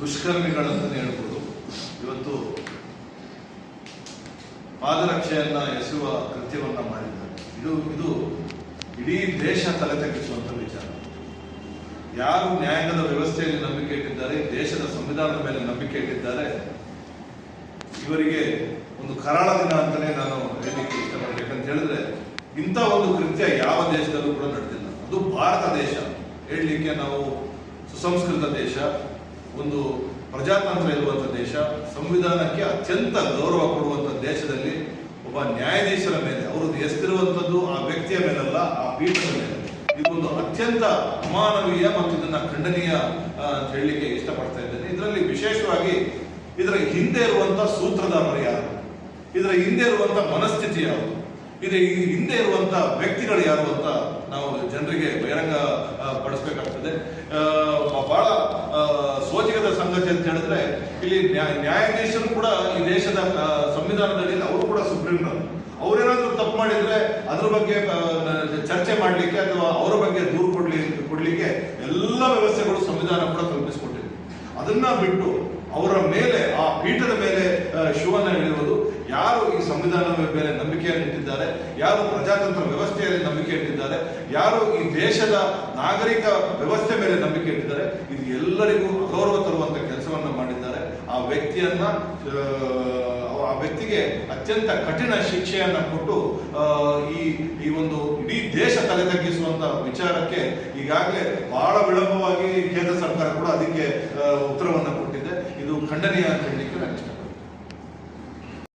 ದುಷ್ಕರ್ಮಿಗಳಂತಲೇ ಹೇಳ್ಬೋದು. ಇವತ್ತು ಪಾದರಕ್ಷೆಯನ್ನ ಎಸೆಯುವ ಕೃತ್ಯವನ್ನ ಮಾಡಿದ್ದಾರೆ. ಇದು ಇದು ಇಡೀ ದೇಶ ತಲೆ ತಗ್ಗಿಸುವಂತ ವಿಚಾರ. ಯಾರು ನ್ಯಾಯಾಂಗದ ವ್ಯವಸ್ಥೆಯಲ್ಲಿ ನಂಬಿಕೆ ಇಟ್ಟಿದ್ದಾರೆ, ದೇಶದ ಸಂವಿಧಾನದ ಮೇಲೆ ನಂಬಿಕೆ ಇಟ್ಟಿದ್ದಾರೆ, ಇವರಿಗೆ ಒಂದು ಕರಾಳ ದಿನ ಅಂತಾನೆ ನಾನು ಹೇಳಲಿಕ್ಕೆ ಇಷ್ಟಪಡ್ಬೇಕಂತ ಹೇಳಿದ್ರೆ, ಇಂಥ ಒಂದು ಕೃತ್ಯ ಯಾವ ದೇಶದಲ್ಲೂ ಕೂಡ ನಡೆದಿಲ್ಲ. ಅದು ಭಾರತ ದೇಶ. ಹೇಳಲಿಕ್ಕೆ ನಾವು ಸುಸಂಸ್ಕೃತ ದೇಶ ಒಂದು ಪ್ರಜಾತಂತ್ರ ಇರುವಂಥ ದೇಶ, ಸಂವಿಧಾನಕ್ಕೆ ಅತ್ಯಂತ ಗೌರವ ಕೊಡುವಂಥ ದೇಶದಲ್ಲಿ ಒಬ್ಬ ನ್ಯಾಯಾಧೀಶರ ಮೇಲೆ ಅವರು ಎಸ್ತಿರುವಂತದ್ದು ಆ ವ್ಯಕ್ತಿಯ ಮೇಲಲ್ಲ, ಆ ಪೀಠದ ಮೇಲೆ. ಇದೊಂದು ಅತ್ಯಂತ ಅಮಾನವೀಯ ಮತ್ತು ಇದನ್ನ ಖಂಡನೀಯ ಅಂತ ಹೇಳಲಿಕ್ಕೆ ಇಷ್ಟಪಡ್ತಾ ಇದ್ದೇನೆ. ಇದರಲ್ಲಿ ವಿಶೇಷವಾಗಿ ಇದರ ಹಿಂದೆ ಇರುವಂತ ಸೂತ್ರಧಾರರು ಯಾರು? ಇದರ ಹಿಂದೆ ಇರುವಂತ ಮನಸ್ಥಿತಿ ಯಾವುದು ಇದು ಹಿಂದೆ ಇರುವಂತ ವ್ಯಕ್ತಿಗಳು ಯಾರು ಅಂತ ನಾವು ಜನರಿಗೆ ಬಹಿರಂಗ ಪಡಿಸ್ಬೇಕಾಗ್ತದೆ ಆ, ಬಹಳ ಆ, ಸೋಜಿಗದ ಸಂಗತಿ ಅಂತ ಹೇಳಿದ್ರೆ, ಇಲ್ಲಿ ನ್ಯಾಯ- ನ್ಯಾಯಾಧೀಶರು ಕೂಡ ಈ ದೇಶದ ಸಂವಿಧಾನದಲ್ಲಿ ಅವರು ಕೂಡ ಸುಪ್ರೀಂನವರು ಅವರೇನಾದ್ರೂ ತಪ್ಪು ಮಾಡಿದ್ರೆ ಅದ್ರ ಬಗ್ಗೆ ಚರ್ಚೆ ಮಾಡಲಿಕ್ಕೆ ಅಥವಾ ಅವರ ಬಗ್ಗೆ ದೂರು ಕೊಡ್ಲಿ, ಕೊಡ್ಲಿಕ್ಕೆ ಎಲ್ಲ ವ್ಯವಸ್ಥೆಗಳು ಸಂವಿಧಾನ ಕೂಡ ಕಲ್ಪಿಸಿಕೊಟ್ಟಿದೆ. ಅದನ್ನ ಬಿಟ್ಟು ಅವರ ಮೇಲೆ, ಆ ಪೀಠದ ಮೇಲೆ ಶಿವನ ಎಳೆಯುವುದು, ಯಾರು ಈ ಸಂವಿಧಾನದ ಮೇಲೆ ನಂಬಿಕೆಯನ್ನು ಇಟ್ಟಿದ್ದಾರೆ, ಯಾರು ಪ್ರಜಾತಂತ್ರ ವ್ಯವಸ್ಥೆಯಲ್ಲಿ ನಂಬಿಕೆ ಇಟ್ಟಿದ್ದಾರೆ, ಯಾರು ಈ ದೇಶದ ನಾಗರಿಕ ವ್ಯವಸ್ಥೆ ಮೇಲೆ ನಂಬಿಕೆ ಇಟ್ಟಿದ್ದಾರೆ, ಇದು ಎಲ್ಲರಿಗೂ ತರುವಂತ ಕೆಲಸವನ್ನ ಮಾಡಿದ್ದಾರೆ ಆ ವ್ಯಕ್ತಿಯನ್ನ ಆ, ವ್ಯಕ್ತಿಗೆ ಅತ್ಯಂತ ಕಠಿಣ ಶಿಕ್ಷೆಯನ್ನ ಕೊಟ್ಟು ಈ ಈ ಒಂದು ಇಡೀ ದೇಶ ತಲೆ ತಗ್ಗಿಸುವಂತ ವಿಚಾರಕ್ಕೆ ಈಗಾಗಲೇ ಬಹಳ ವಿಳಂಬವಾಗಿ ಕೇಂದ್ರ ಸರ್ಕಾರ ಕೂಡ ಅದಕ್ಕೆ ಉತ್ತರವನ್ನು ಕೊಟ್ಟಿದೆ. ಇದು ಖಂಡನೀಯ ಅಂತ ಹೇಳಿ